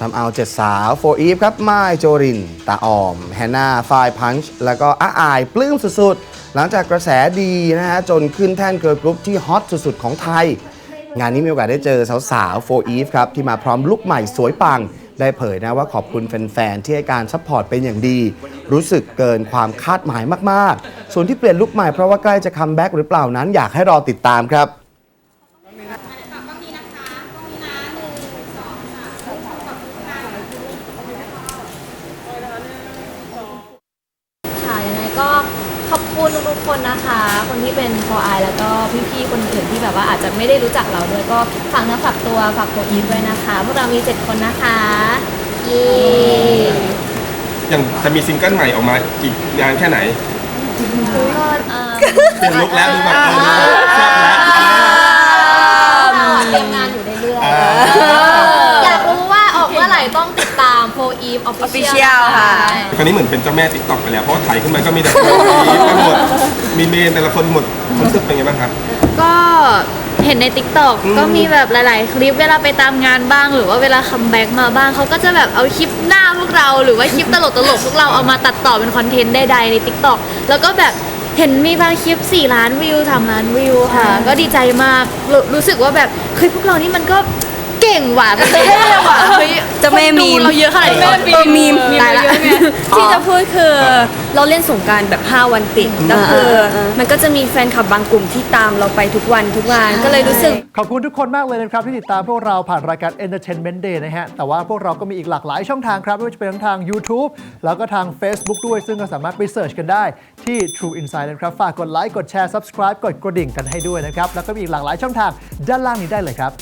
ทำเอาเจ็ดสาวโฟอีฟครับม่ายโจริน ตาออม แฮนนาฟายพันช์ แล้วก็อาอาย ปลื้มสุดๆ หลังจากกระแสดีนะฮะ จนขึ้นแท่นเกิร์ลกรุ๊ปที่ฮอตสุดๆ ของไทย งานนี้มีโอกาสได้เจอสาวๆโฟอีฟครับ ที่มาพร้อมลุคใหม่สวยปัง ได้เผยนะว่าขอบคุณแฟนๆ ที่ให้การซัพพอร์ตเป็นอย่างดี รู้สึกเกินความคาดหมายมากๆ ส่วนที่เปลี่ยนลุคใหม่เพราะว่าใกล้จะคัมแบ็กหรือเปล่านั้นอยากให้รอติดตามครับ ค่ะยังไงก็ขอบ คุณทุกๆคนนะคะ คนที่เป็นพอไอแล้วก็พี่ๆคนอื่นที่แบบว่าอาจจะไม่ได้รู้จักเราด้วยก็ฝากเนื้อฝากตัวฝากโคอีฟด้วยนะคะพวกเรามี7คนนะคะเย้อย่างจะมีซิงเกิลใหม่ออกมาอีกนานแค่ไหนก็เอ่อเปลี่ยนลุคแล้วดูแบบเออชอบแล้วเตรียมงานอยู่เรื่อยอ่าๆอยากรู้ว่าออกเมื่อไหร่ต้องติดตามโฟอีฟออฟฟิเชียล Official ค่ะ คราวนี้เหมือนเป็นเจ้าแม่ติ๊กต็อกไปแล้วเพราะว่าถ่ายขึ้นมาก็มีแต่คนนี้ไปห มดมีเมนแต่ละคนหมดรู้สึกเป็นไงบ้างครับ ก็เห็นใน t ิ k t o k ก็มีแบบหลาย ๆ คลิปเวลาไปตามงานบ้าง หรือว่าเวลาคัมแบ็กมาบ้างเขาก็จะแบบเอาคลิปหน้าพวกเรา หรือว่าคลิปตลกตลกๆพวกเราเอามาตัดต่อเป็นคอนเทนต์ใด ๆ ใน t ิ k t o k แล้วก็แบบเห็นมีบางคลิป 4 ล้านวิว3ล้านวิวค่ะ ก็ดีใจมากรรู้สึกว่าแบบเฮ้ยพวกเรานี่มันก็เก่งว่ะมันเท่ว่ะเฮ้ยเจะแม่คนดูมีมเราเยอะขนาดนี้ เออมีมมีมตายละเยอะไง ที่จะพูดคือเราเล่นสงกรารแบบ 5 วันติดแล้วคืออมันก็จะมีแฟนคลับบางกลุ่มที่ตามเราไปทุกวันทุกวันก็เลยรู้สึก ขอบคุณทุกคนมากเลยนะครับ ที่ติดตามพวกเราผ่านรายการ Entertainment Day นะฮะ แต่ว่าพวกเราก็มีอีกหลากหลายช่องทางครับ ไม่ว่าจะเป็นทั้งทาง YouTube แล้วก็ทาง Facebook ด้วย ซึ่งก็สามารถไปเสิร์ชกันได้ที่ True Insight นะครับ ฝากกดไลค์ กดแชร์ Subscribe กดกระดิ่งกันให้ด้วยนะครับ แล้วก็มีอีกหลากหลายช่องทางด้านล่างนี้ได้เลยครับ